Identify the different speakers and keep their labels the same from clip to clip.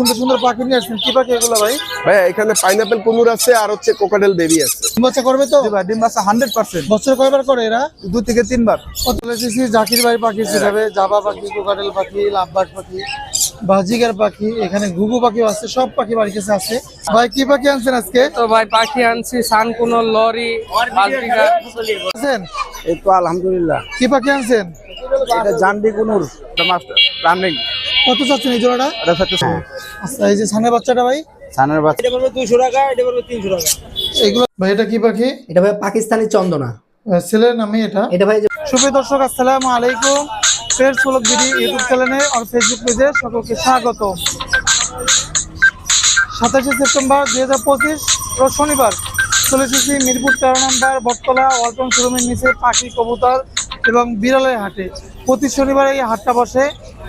Speaker 1: সুন্দর সুন্দর পাখি নিয়ে আসছেন। কি পাখি এগুলো ভাই?
Speaker 2: ভাইয়া এখানে পাইনাপেল কুনুর আছে আর হচ্ছে কোকাডেল বেবি আছে।
Speaker 1: ডিম বাচ্চা করবে তো?
Speaker 2: ভাই ডিম বাচ্চা হান্ড্রেড পার্সেন্ট
Speaker 1: বছরে কয়বার করে এরা?
Speaker 2: দু থেকে তিনবার।
Speaker 1: জাকির ভাই পাখি শিখাবে জাবা পাখি কোকাটেল পাখি লাভবাট পাখি বাজিগার পাখি এখানে ঘুঘু পাখিও আছে সব পাখি বাড়ির কাছে আছে। ভাই কি পাখি আনছেন আজকে?
Speaker 3: তো ভাই পাখি আনছি সানকুনো লরি
Speaker 2: এই তো আলহামদুলিল্লাহ।
Speaker 1: কি পাখি আনছেন?
Speaker 2: এটা জানবি কুনুর রানিং
Speaker 1: কত চাচ্ছেন এই জোড়াটা?
Speaker 2: এটা হচ্ছে
Speaker 1: আচ্ছা এই যে সানের বাচ্চাটা ভাই?
Speaker 2: সানের বাচ্চা।
Speaker 1: এগুলো ভাই এটা কি পাখি?
Speaker 4: এটা ভাই পাকিস্তানি চন্দনা।
Speaker 1: ছেলের নামে এটা?
Speaker 4: এটা ভাই
Speaker 1: সুপ্রিয় দর্শক আসসালামু আলাইকুম। ফের সোলক বিডি ইউটিউব চ্যানেলে আর ফেসবুক পেজে সকলকে স্বাগত। সাতাশে সেপ্টেম্বর দুই হাজার পঁচিশ শনিবার চলে এসেছি মিরপুর তেরো নম্বর বটতলা ওয়ালটন শোরুমের নিচে পাখি কবুতর এবং বিড়ালের হাটে। প্রতি শনিবার এই হাটটা বসে।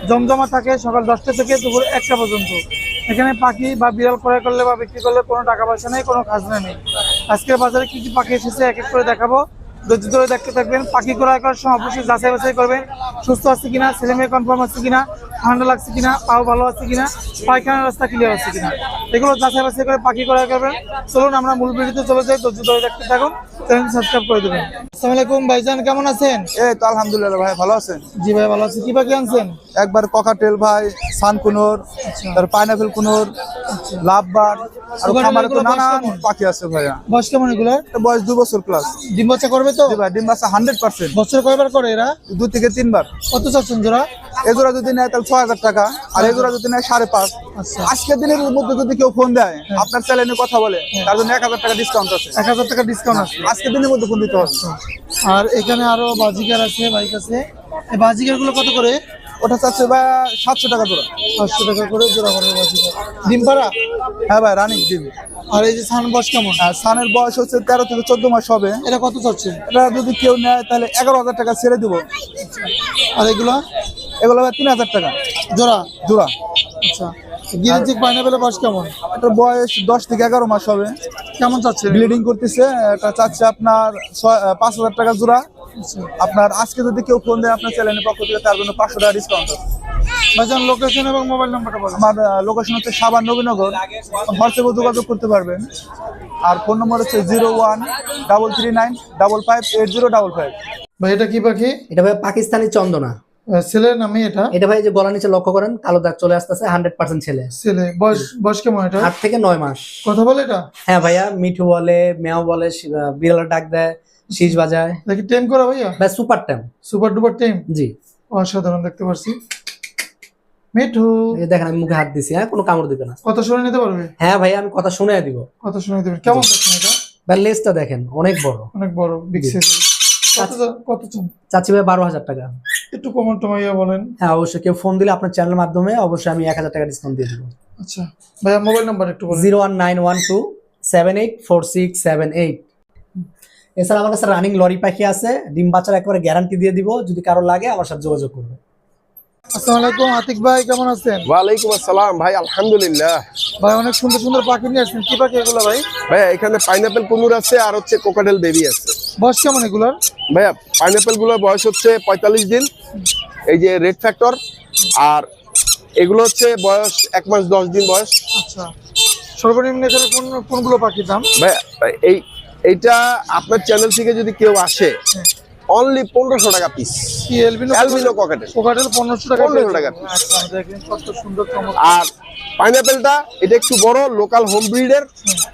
Speaker 1: জমজমা থাকে সকাল দশটা থেকে দুপুর একটা পর্যন্ত। এখানে পাখি বা বিড়াল ক্রয় করলে বা বিক্রি করলে কোনো টাকা পয়সা নেই, কোনো খাজনা নেই। আজকের বাজারে কী কী পাখি এসেছে এক এক করে দেখাবো। ধৈর্য ধরে দেখতে থাকবেন, পাখি ক্রয় করার সময় অবশ্যই যাচাই বাছাই করবেন, সুস্থ আছে কিনা, ছেলেমেয়ে কনফার্ম আছে কিনা ঠান্ডা লাগছে কিনা পাও ভালো আছে কিনা পায়খানার রাস্তা ক্লিয়ার আছে কিনা। এগুলো যাচাই বাছাই করে পাখি করার করবেন চলুন আমরা মূল ভিডিওতে চলে যাই ধৈর্য ধরে রাখতে থাকুন চ্যানেল সাবস্ক্রাইব করে দেবেন। আসসালামু আলাইকুম ভাইজান কেমন আছেন?
Speaker 2: এই তো আলহামদুলিল্লাহ ভাই ভালো আছেন?
Speaker 1: জি ভাই ভালো আছি। কি পাখি আনছেন?
Speaker 2: একবার ককাটেল ভাই সান কুনোর তার পাইনাপেল কুনুর লাভবার আর খামারে তো
Speaker 1: এগুলো
Speaker 2: নানান পাখি আছে ভাইয়া।
Speaker 1: বয়স কেমন এগুলোর
Speaker 2: বয়স দু বছর প্লাস
Speaker 1: ডিম বাচ্চা করবে তো?
Speaker 2: ভাই ডিম বাচ্চা হান্ড্রেড পার্সেন্ট
Speaker 1: বছর কয়বার করে এরা?
Speaker 2: দু থেকে তিনবার।
Speaker 1: কত চাচ্ছেন জোড়া?
Speaker 2: এজোড়া যদি নেয় তাহলে ছয় হাজার টাকা আর এজোড়া যদি নেয় সাড়ে পাঁচ।
Speaker 1: আচ্ছা।
Speaker 2: আজকের দিনের মধ্যে যদি কেউ ফোন দেয় আপনার চ্যানেলে কথা বলে তার জন্য এক হাজার টাকা ডিসকাউন্ট আছে।
Speaker 1: এক হাজার টাকা ডিসকাউন্ট আছে।
Speaker 2: আজকের দিনের মধ্যে ফোন দিতে হবে।
Speaker 1: আর এখানে আরও বাজিকার আছে বাইক আছে। বাজিকারগুলো কত করে?
Speaker 2: ওটা চাচ্ছে ভাই সাতশো টাকা জোড়া।
Speaker 1: পাঁচশো টাকা করে জোড়া করে ডিম পাড়া?
Speaker 2: হ্যাঁ ভাই রানিং ডিম।
Speaker 1: আর এই যে সান বস কেমন?
Speaker 2: আর সানের বয়স হচ্ছে তেরো থেকে চোদ্দ মাস হবে।
Speaker 1: এটা কত চাচ্ছে?
Speaker 2: এটা যদি কেউ নেয় তাহলে এগারো হাজার টাকা ছেড়ে দিব।
Speaker 1: আর এগুলো?
Speaker 2: এগুলো ভাই তিন হাজার টাকা।
Speaker 1: জোড়া?
Speaker 2: জোড়া।
Speaker 1: আচ্ছা। গিরিঞ্চিক পাইনাপেলের বয়স কেমন?
Speaker 2: এটা বয়স দশ থেকে এগারো মাস হবে।
Speaker 1: কেমন চাচ্ছে?
Speaker 2: ব্লিডিং করতেছে এটা চাচ্ছে আপনার ছয়- পাঁচ হাজার টাকা জোড়া। আপনার আজকে যদি কেউ ফোন দেয় আপনার চ্যানেলের পক্ষ থেকে তার জন্য পাঁচশো টাকা ডিসকাউন্ট
Speaker 1: ভাইজান লোকেশন এবং মোবাইল নাম্বারটা বলেন।
Speaker 2: আমার লোকেশন হচ্ছে সাবান নবীনগর। হোয়াটসঅ্যাপে যোগাযোগ করতে পারবেন। আর ফোন নম্বর হচ্ছে zero one double three nine double five eight zero double five
Speaker 1: ভাই এটা কি পাখি?
Speaker 4: এটা ভাই পাকিস্তানি চন্দনা।
Speaker 1: ছেলের নামে এটা?
Speaker 4: এটা ভাই যে গলা নিচে লক্ষ্য করেন কালো দাগ চলে আসতেছে হান্ড্রেড পার্সেন্ট ছেলে।
Speaker 1: ছেলে বয়স বয়স কেমন এটা?
Speaker 4: আট থেকে নয় মাস।
Speaker 1: কথা বলে এটা?
Speaker 4: হ্যাঁ ভাইয়া মিঠু বলে মেয়াও বলে বিড়ালের ডাক দেয়। শীষ বাজায়।
Speaker 1: দেখি টেম করা ভাইয়া?
Speaker 4: ভাই সুপার টাইম
Speaker 1: সুপার ডুপার টেম?
Speaker 4: জি।
Speaker 1: অসাধারণ দেখতে পাচ্ছি মিঠু।
Speaker 4: এই দেখেন আমি মুখে হাত দিছি হ্যাঁ? কোনো কামড় দিবে না।
Speaker 1: কত শুনে নিতে পারবে?
Speaker 4: হ্যাঁ ভাইয়া আমি কথা শুনে দিব।
Speaker 1: কত শুনে দেবেন কেমন চাচ্ছেন এটা?
Speaker 4: ভাই লেজটা দেখেন অনেক বড়।
Speaker 1: অনেক বড় বিগ সাইজ কত কত
Speaker 4: চাচ্ছি ভাই বারো হাজার টাকা।
Speaker 1: একটু কমন টমাইয়া বলেন।
Speaker 4: হ্যাঁ অবশ্যই। কেউ ফোন দিলে আপনার চ্যানেলের মাধ্যমে অবশ্যই আমি এক হাজার টাকা ডিসকাউন্ট দিয়ে দিব।
Speaker 1: আচ্ছা। ভাইয়া মোবাইল নাম্বার একটু বলেন।
Speaker 4: Zero one nine one two seven eight four six seven eight এছাড়া আমার কাছে রানিং লরি পাখি আছে ডিম বাচ্চার একেবারে গ্যারান্টি দিয়ে দিব যদি কারও লাগে আমার সাথে যোগাযোগ করবে।
Speaker 1: আসসালামু আলাইকুম আতিক ভাই কেমন আছেন?
Speaker 2: ওয়ালাইকুম আসসালাম ভাই আলহামদুলিল্লাহ।
Speaker 1: ভাই অনেক সুন্দর সুন্দর পাখি নিয়ে আসছেন। কি পাখি এগুলো ভাই?
Speaker 2: ভাইয়া এখানে পাইনাপেল কুনুর আছে আর হচ্ছে কোকাডেল বেবি আছে।
Speaker 1: বয়স কেমন এগুলোর?
Speaker 2: ভাইয়া পাইনাপেলগুলোর বয়স হচ্ছে পঁয়তাল্লিশ দিন। এই যে রেড ফ্যাক্টর আর এগুলো হচ্ছে বয়স এক মাস দশ দিন বয়স।
Speaker 1: আচ্ছা। সর্বনিম্ন এখানে কোন কোনগুলো পাখির দাম?
Speaker 2: ভাইয়া এই এইটা আপনার চ্যানেল থেকে যদি কেউ আসে অনলি পনেরোশো টাকা পিস অ্যালবিনো ককাটেল
Speaker 1: কোকাটেল পনেরোশো টাকা
Speaker 2: 1500 টাকা।
Speaker 1: আচ্ছা
Speaker 2: আর পাইনাপেলটা এটা একটু বড় লোকাল হোম ব্রিডের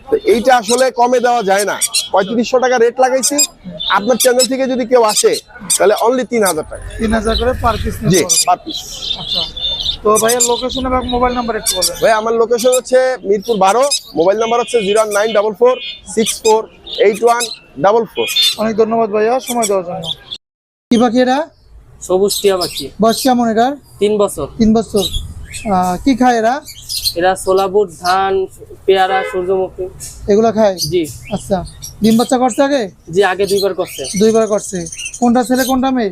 Speaker 2: তো এইটা আসলে কমে দেওয়া যায় না। পঁয়ত্রিশশো টাকা রেট লাগাইছি। আপনার চ্যানেল থেকে যদি কেউ আসে তাহলে অনলি তিন হাজার টাকা।
Speaker 1: তিন হাজার করে পার পিস
Speaker 2: জি পার পিস
Speaker 1: আচ্ছা। তো ভাইয়ের লোকেশন এবং মোবাইল নাম্বার একটু
Speaker 2: ভাই আমার লোকেশন হচ্ছে মিরপুর বারো মোবাইল নাম্বার হচ্ছে zero nine double four six four eight one double four.
Speaker 1: অনেক ধন্যবাদ ভাইয়া সময় দেওয়ার জন্য। কি পাখি এটা?
Speaker 3: সবুজ টিয়া পাখি।
Speaker 1: বয়স কেমন এটার?
Speaker 3: তিন বছর।
Speaker 1: তিন বছর। কি খায় এরা?
Speaker 3: এরা সোলা বুট ধান পেয়ারা সূর্যমুখী।
Speaker 1: এগুলো খায়?
Speaker 3: জি।
Speaker 1: আচ্ছা। ডিম বাচ্চা করছে আগে?
Speaker 3: জি আগে দুইবার করছে।
Speaker 1: দুইবার করছে। কোনটা ছেলে কোনটা মেয়ে?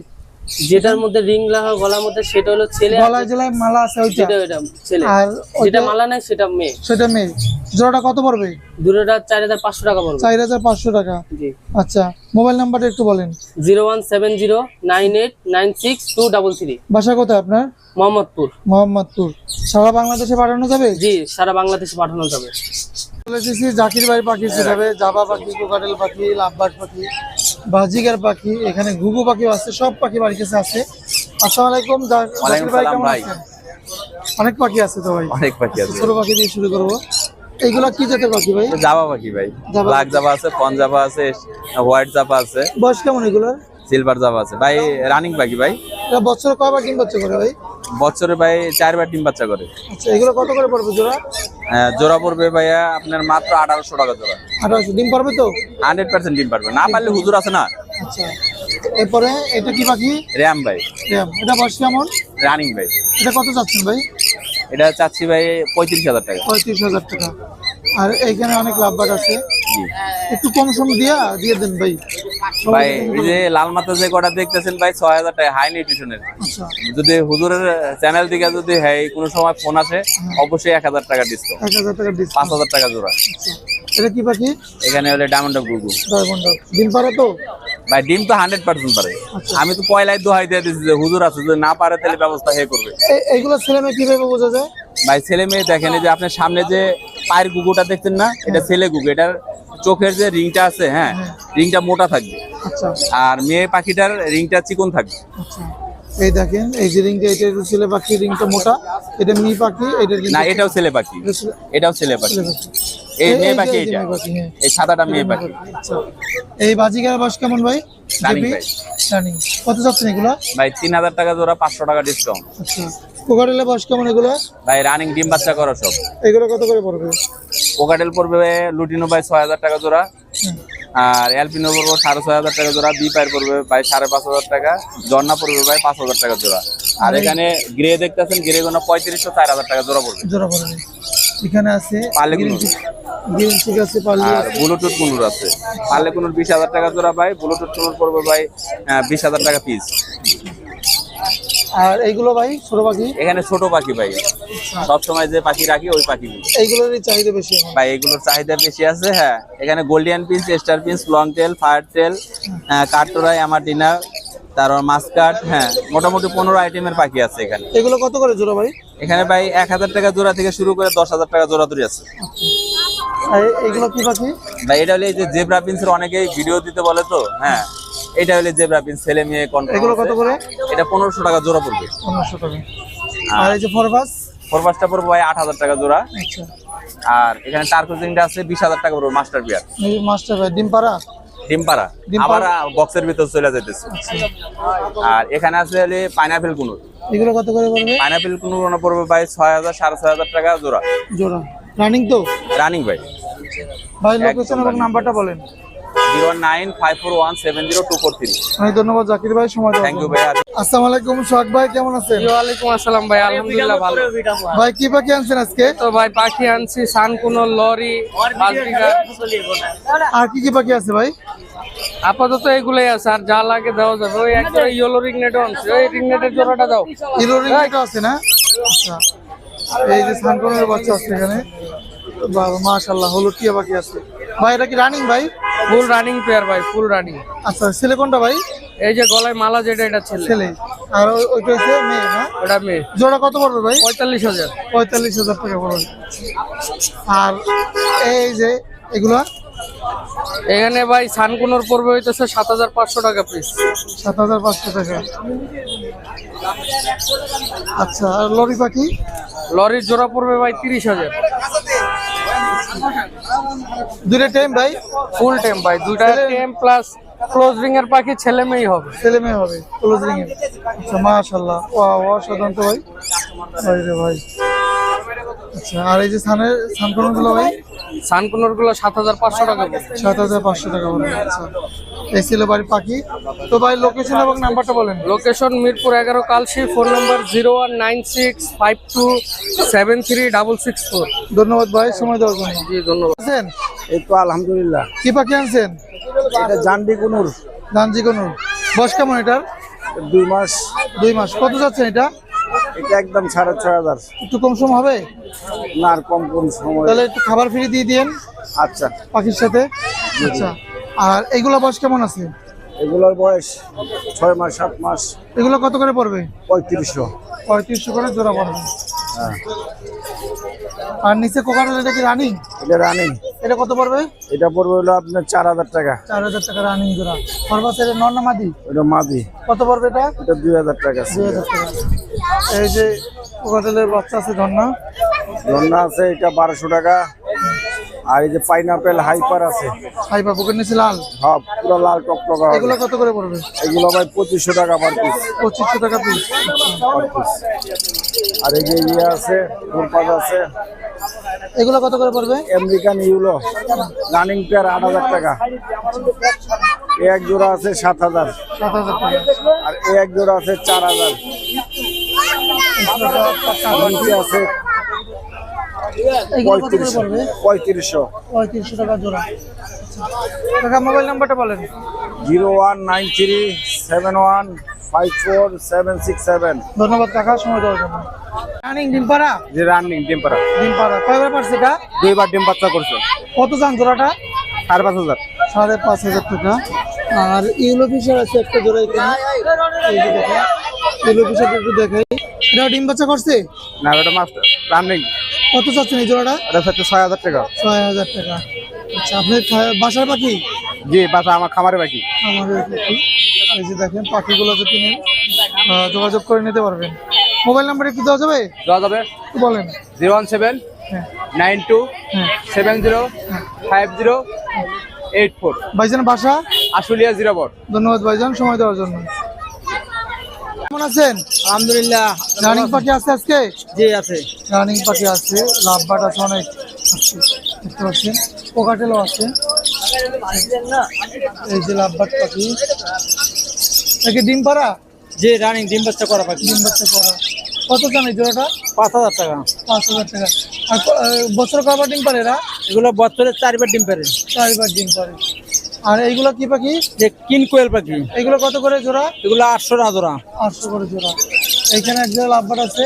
Speaker 3: যেটার মধ্যে রিং লাগা গলার মধ্যে সেটা হলো ছেলে
Speaker 1: গলায় জেলায় মালা আছে ওইটা?
Speaker 3: যেটা ওইটা ছেলে।
Speaker 1: আর
Speaker 3: যেটা মালা নাই সেটা মেয়ে।
Speaker 1: সেটা মেয়ে। জোড়াটা কত পড়বে?
Speaker 3: দুটোটা চার হাজার পাঁচশো টাকা পড়বে।
Speaker 1: চার হাজার পাঁচশো টাকা।
Speaker 3: জি।
Speaker 1: আচ্ছা মোবাইল নাম্বারটা একটু বলেন।
Speaker 3: Zero one seven zero nine eight nine six two double three.
Speaker 1: বাসা কোথায় আপনার?
Speaker 3: মোহাম্মদপুর।
Speaker 1: মোহাম্মদপুর। সারা বাংলাদেশে পাঠানো যাবে?
Speaker 3: জি সারা বাংলাদেশে পাঠানো যাবে।
Speaker 1: চলে এসেছি জাকির ভাই পাখি সেভাবে জাবা পাখি কোকাটেল পাখি লাভবার্ড পাখি বাজিগার পাখি এখানে ঘুঘু পাখিও আছে সব পাখি বাড়ির কাছে আছে। আসসালামু আলাইকুম জাকির ভাই কেমন আছেন? অনেক পাখি আছে তো ভাই।
Speaker 5: অনেক পাখি আছে।
Speaker 1: ছোট পাখি দিয়ে শুরু করব। এইগুলা কি জাতের পাখি ভাই?
Speaker 5: জাবা পাখি ভাই। ব্ল্যাক জাবা আছে পন জাবা আছে হোয়াইট জাবা আছে।
Speaker 1: বয়স কেমন এগুলো?
Speaker 5: সিলভার জাবা আছে। ভাই রানিং পাখি ভাই।
Speaker 1: এটা বছরে কয়বার ডিম বাচ্চা করে ভাই?
Speaker 5: বছরে ভাই চারবার ডিম বাচ্চা করে।
Speaker 1: আচ্ছা এগুলো কত করে পড়বে জোড়া?
Speaker 5: আহ, জোড়া পড়বে ভাইয়া আপনার মাত্র আঠারোশো টাকা জোড়া।
Speaker 1: আঠারোশো। ডিম পারবে তো?
Speaker 5: হান্ড্রেড পার্সেন্ট ডিম পারবে না পারলে হুজুর আছে না।
Speaker 1: আচ্ছা এরপরে এটা কি পাখি?
Speaker 5: র্যাম ভাই।
Speaker 1: র্যাম। এটা বয়স কেমন?
Speaker 5: রানিং ভাই।
Speaker 1: এটা কত চাচ্ছেন ভাই?
Speaker 5: এটা চাচ্ছি ভাই পঁয়ত্রিশ হাজার টাকা।
Speaker 1: পঁয়ত্রিশ হাজার টাকা। আর এইখানে অনেক লাভবাট আছে। একটু কম সম দিয়া দিয়ে দেন ভাই।
Speaker 5: ভাই এই যে লাল মাথা যে কটা দেখতেছেন ভাই ছয় হাজার টাকা হাই নিউট্রিশনের
Speaker 1: আচ্ছা।
Speaker 5: যদি হুজুরের চ্যানেল থেকে যদি হ্যাঁ কোনো সময় ফোন আসে অবশ্যই এক হাজার টাকা ডিসকাউন্ট
Speaker 1: এক হাজার টাকা
Speaker 5: পাঁচ হাজার টাকা জোড়া।
Speaker 1: এটা কি পাখি?
Speaker 5: এখানে হলে ডায়মন্ড অফ গুগু।
Speaker 1: ডায়মন্ড ডিম পারে তো?
Speaker 5: ভাই ডিম তো হান্ড্রেড পার্সেন্ট পারে। আমি তো পয়লায় দোহাই দিয়ে দিচ্ছি যে হুজুর আছে যদি না পারে তাহলে ব্যবস্থা হে করবে।
Speaker 1: এইগুলো ছেলে মেয়ে কীভাবে বোঝা যায়?
Speaker 5: ভাই ছেলে মেয়ে দেখেন যে আপনার সামনে যে পায়ের গুগুটা দেখছেন না এটা ছেলে গুগু এটার চোখের যে রিংটা আছে হ্যাঁ। রিংটা মোটা থাকবে।
Speaker 1: আচ্ছা।
Speaker 5: আর মেয়ে পাখিটার রিংটা চিকন থাকবে।
Speaker 1: আচ্ছা। এই দেখেন এই যে রিংটা এটা হচ্ছে ছেলে পাখি রিংটা মোটা। এটা মি পাখি এটা
Speaker 5: না এটাও ছেলে পাখি। এটাও ছেলে পাখি। এই মেয়ে পাখি এটা
Speaker 1: হ্যাঁ।
Speaker 5: এই সাদাটা মেয়ে পাখি।
Speaker 1: আচ্ছা। এই বাজিকার বয়স কেমন ভাই? কত যাচ্ছেন এগুলো?
Speaker 5: ভাই তিন হাজার টাকা জোড়া পাঁচশো টাকা ডিসকাউন্ট
Speaker 1: আচ্ছা। কোকারেলের বয়স কেমন এগুলো?
Speaker 5: ভাই রানিং ডিম বাচ্চা করো সব।
Speaker 1: এগুলো কত করে পড়বে?
Speaker 5: কোকাটেল পড়বে লুটিনো ভাই ছয় হাজার টাকা জোড়া। আর এলপিনো পড়বে সাড়ে ছয় হাজার টাকা জোড়া বি পায়ের পড়বে ভাই সাড়ে পাঁচ হাজার টাকা জর্না পড়বে ভাই পাঁচ হাজার টাকা জোড়া। আর এখানে গ্রে দেখতেছেন গ্রে গুলো পঁয়ত্রিশশো চার হাজার টাকা জোড়া পড়বে।
Speaker 1: জোড়া পড়বে। এখানে আছে
Speaker 5: কুনুর।
Speaker 1: চিক আছে
Speaker 5: আর ব্লুটুথ কুনুর আছে। কুনুর বিশ হাজার টাকা জোড়া ভাই ব্লুটুথ কুনুর পড়বে ভাই বিশ হাজার টাকা পিস
Speaker 1: আর এইগুলো ভাই ছোট পাখি?
Speaker 5: এখানে ছোট পাখি ভাই। সবসময় যে পাখি রাখি ওই পাখিগুলো
Speaker 1: এইগুলোরই চাহিদা বেশি
Speaker 5: ভাই এগুলোর চাহিদা বেশি আছে হ্যাঁ। এখানে গোল্ডিয়ান piece star piece long tail fire tail কাঠটোরাই আমাটিনা তারপর মাস্কাট হ্যাঁ মোটামুটি পনেরো আইটেমের পাখি আছে এখানে।
Speaker 1: এগুলো কত করে জোড়া ভাই?
Speaker 5: এখানে ভাই এক হাজার টাকা জোড়া থেকে শুরু করে দশ হাজার টাকা জোড়া দূরে আছে।
Speaker 1: আর এইগুলো কি পাখি?
Speaker 5: ভাই এটা হলে এই যে জেব্রা পিন্সের অনেকেই ভিডিও দিতে বলে তো হ্যাঁ। এটা হলে জেব্রা পিন্স ছেলে মেয়ে কন্ট্রোল
Speaker 1: এগুলো কত করে?
Speaker 5: এটা পনেরোশো টাকা জোড়া পড়বে।
Speaker 1: পনেরোশো টাকা। আর এই যে ফরবাস
Speaker 5: ফোরবাসটা পড়বে ভাই আট হাজার টাকা জোড়া।
Speaker 1: আচ্ছা।
Speaker 5: আর এখানে টার্কোজিংটা আছে বিশ হাজার টাকা পড়বে মাস্টার বিয়ার
Speaker 1: এই মাস্টার ভাই
Speaker 5: ডিমপাড়া
Speaker 1: ডিমপাড়া।
Speaker 5: আবার বক্সের ভিতর চলে যেতেছে আর এখানে আছে হলে পাইনাপেল কুনুর।
Speaker 1: এগুলো কত করে পড়বে?
Speaker 5: পাইনাপেল কুনুর মনে পড়বে ভাই ছয় হাজার সাড়ে ছয় হাজার টাকা জোড়া।
Speaker 1: জোড়া। রানিং তো?
Speaker 5: রানিং ভাই।
Speaker 1: ভাই লোকেশন এবং নাম্বারটা বলেন।
Speaker 5: Zero nine five four one seven zero two four three.
Speaker 1: অনেক ধন্যবাদ জাকির ভাই সময়
Speaker 5: থ্যাংক ইউ ভাই
Speaker 1: আসসালামু আলাইকুম সোহাগ ভাই কেমন আছেন?
Speaker 3: ওয়ালাইকুম আসসালাম ভাই আলহামদুলিল্লাহ ভালো।
Speaker 1: ভাই কি পাখি আনছেন আজকে?
Speaker 3: তো ভাই পাখি আনছি সানকুনো লরি
Speaker 1: আর কি কি পাখি আছে ভাই?
Speaker 3: আপাতত এগুলাই আছে আর যা লাগে দেওয়া যাবে। ওই একটা ইয়েলো রিংনেটও আনছি। ওই রিংনেটের জোড়াটা দাও।
Speaker 1: রিংটা আছে না? আচ্ছা। এই যে সানকনের বাচ্চা আছে এখানে। মাশাআল্লাহ হলুদ টিয়া পাখি আছে। ভাই এটা কি রানিং ভাই?
Speaker 3: ফুল রানিং পেয়ার ভাই ফুল রানিং
Speaker 1: আচ্ছা ছেলে কোনটা ভাই?
Speaker 3: এই যে গলায় মালা যেটা এটা ছেলে।
Speaker 1: ছেলে। আর ওই- ওইটা হচ্ছে মেয়ে না?
Speaker 3: ওটা মেয়ে।
Speaker 1: জোড়া কত পড়বে ভাই?
Speaker 3: পঁয়তাল্লিশ হাজার।
Speaker 1: পঁয়তাল্লিশ হাজার টাকা পড়বে। আর এই যে এগুলা?
Speaker 3: এখানে ভাই সানকুনোর পড়বে হইতেছে সাত হাজার পাঁচশো টাকা পিস
Speaker 1: সাত হাজার পাঁচশো টাকা। আচ্ছা আর লরি পাখি?
Speaker 3: লরির জোড়া পড়বে ভাই তিরিশ হাজার।
Speaker 1: দুটো টাইম ভাই?
Speaker 3: ফুল টাইম ভাই দুইটা টেম প্লাস ক্লোজ রিং এর পাখি ছেলে মেয়ে হবে।
Speaker 1: ছেলে মেয়ে হবে ক্লোজ রিং এর। আচ্ছা মাশাল্লাহ ওয়া অসাধারণ তো ভাই। ভাই রে ভাই। আচ্ছা আর এই যে সানের সানকরনগুলো ভাই?
Speaker 3: সানকুনোরগুলো সাত হাজার পাঁচশো টাকা
Speaker 1: সাত হাজার পাঁচশো টাকা পড়বে আচ্ছা। এই ছিল বাড়ির পাখি। তো ভাই লোকেশন এবং নাম্বারটা বলেন।
Speaker 3: লোকেশন মিরপুর এগারো Kalshi phone number zero one nine six five two seven three double six four
Speaker 1: ধন্যবাদ ভাই সময় দেওয়ার জন্য।
Speaker 3: জি ধন্যবাদ।
Speaker 1: আছেন?
Speaker 6: এই তো আলহামদুলিল্লাহ।
Speaker 1: কি পাখি আনছেন?
Speaker 6: এটা জানবি কুনুর
Speaker 1: দানজি কোন বয়স কেমন এটার?
Speaker 6: দুই মাস।
Speaker 1: দুই মাস। কত যাচ্ছেন এটা?
Speaker 6: এটা একদম সাড়ে ছয় হাজার।
Speaker 1: একটু কম সম হবে?
Speaker 6: না আর কম কম সময়
Speaker 1: তাহলে একটু খাবার ফ্রি দিয়ে দিন
Speaker 6: আচ্ছা।
Speaker 1: পাখির সাথে? আচ্ছা। আর এইগুলো বয়স কেমন আছে?
Speaker 6: এগুলোর বয়স ছয় মাস সাত মাস।
Speaker 1: এগুলো কত করে পড়বে?
Speaker 6: পঁয়ত্রিশশো।
Speaker 1: পঁয়ত্রিশশো করে জোড়া পড়বে।
Speaker 6: হ্যাঁ।
Speaker 1: আর নিচে কোকাটেল এটা কি রানিং?
Speaker 6: এটা রানিং।
Speaker 1: এটা কত পড়বে?
Speaker 6: এটা পড়বে হলো আপনার চার হাজার টাকা।
Speaker 1: চার হাজার টাকা রানিং জোড়া। নর না মাদি?
Speaker 6: ওটা মাদি।
Speaker 1: কত পড়বে এটা?
Speaker 6: এটা দুই হাজার টাকা
Speaker 1: দুই হাজার টাকা। এই যে কোকাটেলের বাচ্চা আছে ঝর্ণা
Speaker 6: ধন্যা আছে এটা বারোশো টাকা। আর এই যে পাইনাপেল হাইপার আছে।
Speaker 1: হাই পা বুকের নিচে লাল?
Speaker 6: সব পুরো লাল টকটকা।
Speaker 1: এগুলো কত করে পড়বে?
Speaker 6: এগুলো ভাই পঁচিশশো টাকা পার পিস
Speaker 1: পঁচিশশো টাকা পিস
Speaker 6: আর এই যে ইয়ে আছে ফুলপাত আছে।
Speaker 1: এগুলো কত করে পড়বে?
Speaker 6: আমেরিকান ইউলো রানিং পেয়ার আট হাজার টাকা। এক জোড়া আছে সাত হাজার। আর এক জোড়া আছে চার হাজার। আছে পঁয়ত্রিশশো। পঁয়ত্রিশশো।
Speaker 1: পঁয়ত্রিশশো টাকা জোড়া। মোবাইল নাম্বারটা বলেন।
Speaker 6: Zero one nine three seven one five four seven six seven
Speaker 1: ধন্যবাদ কাকা সময় দেওয়ার জন্য। রানিং ডিম পাড়া?
Speaker 6: যে রানিং ডিম পাড়া।
Speaker 1: ডিম পাড়া। কয়বার পারছে এটা?
Speaker 6: দুইবার ডিম বাচ্চা করছে।
Speaker 1: কত যান জোড়াটা?
Speaker 6: সাড়ে পাঁচ হাজার।
Speaker 1: সাড়ে পাঁচ হাজার টাকা। আর ইউলো ফিশার আছে একটা জোড়া এখানে ইউলো ফিশারটা একটু দেখাই। এটা ডিম বাচ্চা করছে?
Speaker 6: না ওটা মাস্টার রানিং
Speaker 1: কত চাচ্ছেন এই জোড়াটা?
Speaker 6: ওটা হচ্ছে ছয় হাজার টাকা।
Speaker 1: ছয় হাজার টাকা। আচ্ছা আপনার বাসার পাখি
Speaker 6: জি বাসা আমার খামারে বাকি।
Speaker 1: আমাদের এই যে দেখেন পাখিগুলো যদি নেন যোগাযোগ করে নিতে পারবেন। মোবাইল নাম্বার একটু দেওয়া যাবে?
Speaker 6: দেওয়া যাবে।
Speaker 1: বলেন।
Speaker 6: জিরো ওয়ান সেভেন
Speaker 1: হ্যাঁ।
Speaker 6: নাইন টু
Speaker 1: হ্যাঁ।
Speaker 6: Seven zero five zero eight four.
Speaker 1: ভাইজান বাসা?
Speaker 6: আশুলিয়া জিরো বট
Speaker 1: ধন্যবাদ ভাইজান সময় দেওয়ার জন্য। কেমন আছেন?
Speaker 6: আলহামদুলিল্লাহ।
Speaker 1: রানিং পাখি আছে আজকে?
Speaker 6: জি আছে।
Speaker 1: রানিং পাখি আছে লাভবাট আছে অনেক। আছে দেখতে পাচ্ছেন পোকাটেলও আছে। এই যে লাভবাট পাখি। নাকি ডিম পাড়া?
Speaker 6: জি রানিং ডিম বাচ্চা করা পাখি।
Speaker 1: ডিম বাচ্চা করা। কত দাম এই জোড়াটা?
Speaker 6: পাঁচ হাজার টাকা।
Speaker 1: পাঁচ হাজার টাকা। আর বছর কবার ডিম পারে এরা?
Speaker 6: এগুলো বছরে চারবার ডিম পারে
Speaker 1: চারবার ডিম পারে আর এইগুলো কি পাখি?
Speaker 6: যে কিন কোয়েল পাখি।
Speaker 1: এগুলো কত করে জোড়া?
Speaker 6: এগুলো আটশো টাকা জোড়া।
Speaker 1: আটশো করে জোড়া। এইখানে এক জোড়া লাভবাট আছে।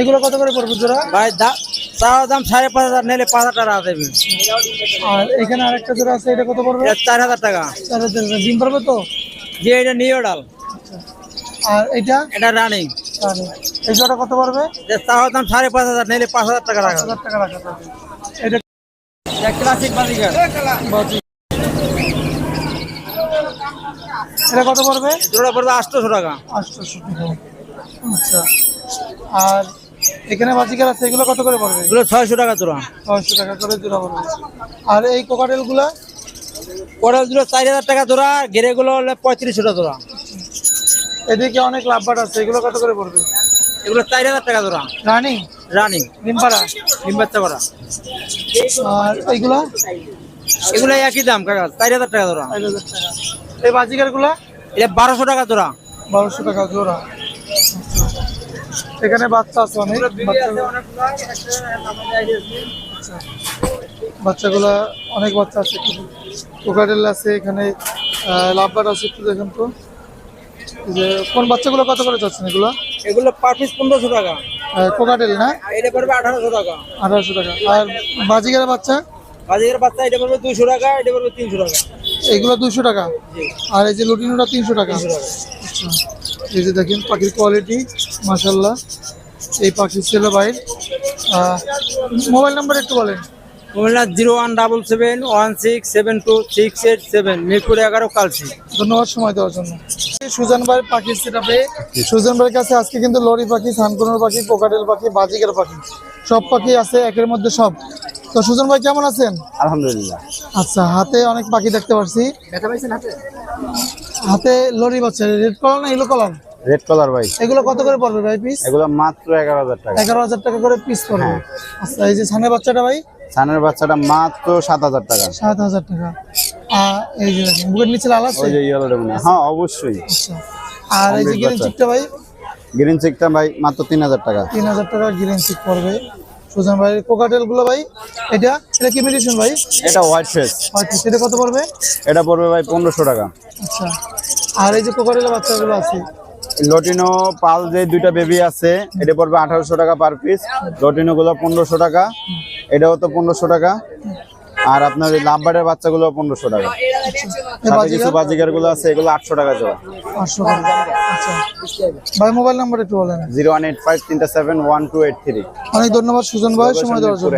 Speaker 1: এগুলো কত করে পড়বে জোড়া?
Speaker 6: ভাই চাওয়া দাম সাড়ে পাঁচ হাজার নিলে পাঁচ হাজার টাকা দেবে।
Speaker 1: আর এখানে আরেকটা জোড়া আছে এটা কত পড়বে?
Speaker 6: চার হাজার টাকা।
Speaker 1: চার হাজার টাকা। ডিম পারবে তো?
Speaker 6: যে এটা নিয়ে ডাল।
Speaker 1: আর এইটা
Speaker 6: এটা রানিং।
Speaker 1: এই জোড়া কত পড়বে?
Speaker 6: যে চাওয়া দাম সাড়ে পাঁচ হাজার নিলে পাঁচ হাজার টাকা রাখা
Speaker 1: হাজার টাকা রাখা এটা
Speaker 6: ক্লাসিক বাজিকার
Speaker 1: এটা কত পড়বে?
Speaker 6: জোড়া পড়বে আটশোশো টাকা।
Speaker 1: আটশোশো টাকা। আচ্ছা। আর এখানে বাজিকার আছে এগুলো কত করে পড়বে?
Speaker 6: এগুলো ছয়শো টাকা জোড়া।
Speaker 1: ছয়শো টাকা করে জোড়া পড়বে। আর এই কোকাটেলগুলো
Speaker 6: জোড়া চার হাজার টাকা জোড়া গেরে গুলো হলে পঁয়ত্রিশশো টাকা জোড়া।
Speaker 1: এদিকে অনেক লাভবাট আছে এগুলো কত করে পড়বে?
Speaker 6: এগুলো চার হাজার টাকা জোড়া।
Speaker 1: রানিং?
Speaker 6: রানিং।
Speaker 1: ডিমপাড়া
Speaker 6: ডিম করা।
Speaker 1: আর এইগুলো?
Speaker 6: এগুলো একই দাম কাকা চার হাজার টাকা জোড়া।
Speaker 1: এই বাজিকারগুলো?
Speaker 6: এটা বারোশো টাকা জোড়া।
Speaker 1: বারোশো টাকা জোড়া। এখানে বাচ্চা আছে অনেক। বাচ্চাগুলা অনেক বাচ্চা আছে কোকাটেল আছে এখানে লাভবার আছে একটু দেখেন তো। যে কোন বাচ্চাগুলো কত করে যাচ্ছেন এগুলো?
Speaker 6: এগুলো পার পিস পনেরোশো টাকা।
Speaker 1: কোকাটেল না?
Speaker 6: এটা পড়বে আঠারোশো টাকা।
Speaker 1: আঠারোশো টাকা। আর বাজিকারের বাচ্চা?
Speaker 6: বাজিকের বাচ্চা এটা পড়বে দুশো টাকা এটা পড়বে তিনশো টাকা।
Speaker 1: এগুলো দুশো টাকা? আর এই যে লুটিনোটা তিনশো টাকা? আচ্ছা। এই যে দেখেন পাখির কোয়ালিটি মাসাল্লাহ এই পাখি ছিল বাইর মোবাইল নাম্বার একটু বলেন।
Speaker 6: Mobile zero one double seven one six seven two six eight seven Mirpur এগারো কালসি
Speaker 1: ধন্যবাদ সময় দেওয়ার জন্য। সুজান ভাই পাখির সেটাপে সুজান ভাইয়ের কাছে আজকে কিন্তু লরি পাখি সানকুনোর পাখি কোকাটেল পাখি বাজিকার পাখি সব পাখি আছে একের মধ্যে সব। তো সুজন ভাই কেমন আছেন?
Speaker 6: আলহামদুলিল্লাহ।
Speaker 1: আচ্ছা হাতে অনেক পাখি দেখতে পাচ্ছি হাতে লরি বাচ্চা রেড কালার না ইলো কালার?
Speaker 6: রেড কালার ভাই।
Speaker 1: এগুলো কত করে পড়বে ভাই পিস
Speaker 6: এগুলো মাত্র এগারো হাজার টাকা।
Speaker 1: এগারো হাজার টাকা করে পিস পড়বে। আচ্ছা এই যে ছানে বাচ্চাটা ভাই?
Speaker 6: সানের বাচ্চাটা মাত্র সাত হাজার টাকা।
Speaker 1: সাত হাজার টাকা। আর এই যে বুকের নিচে লাল আছে?
Speaker 6: ওই যে ইয়েলো ডেমন হ্যাঁ। অবশ্যই।
Speaker 1: আচ্ছা। আর এই যে গ্রিন চিকটা ভাই?
Speaker 6: গ্রিন চেকটা ভাই মাত্র তিন হাজার টাকা।
Speaker 1: তিন হাজার টাকা গ্রিন চিক পড়বে। সুজান ভাই কোকাটেলগুলো ভাই এটা? এটা কি মেডিসিন ভাই?
Speaker 6: এটা হোয়াইট ফেস
Speaker 1: আচ্ছা সেটা কত পড়বে?
Speaker 6: এটা পড়বে ভাই পনেরোশো টাকা।
Speaker 1: আচ্ছা। আর এই যে কোকাটেলের বাচ্চাগুলো আছে?
Speaker 6: লটিনো পাল যে দুইটা বেবি আছে এটা পড়বে আঠারোশো টাকা পার পিস লটিনো গুলো পনেরোশো টাকা এটাও তো পনেরোশো টাকা। আর আপনার এই লাভবারের বাচ্চাগুলো পনেরোশো টাকা। সাথে কিছু বাজিকারগুলো আছে এগুলো আটশো টাকা জোড়া।
Speaker 1: টাকা। আচ্ছা। ভাই মোবাইল নাম্বার একটু বলেন।
Speaker 6: জিরো ওয়ান এইট ফাইভ তিনটা seven one two eight three.
Speaker 1: অনেক ধন্যবাদ সুজন ভাই সময় দেওয়ার জন্য.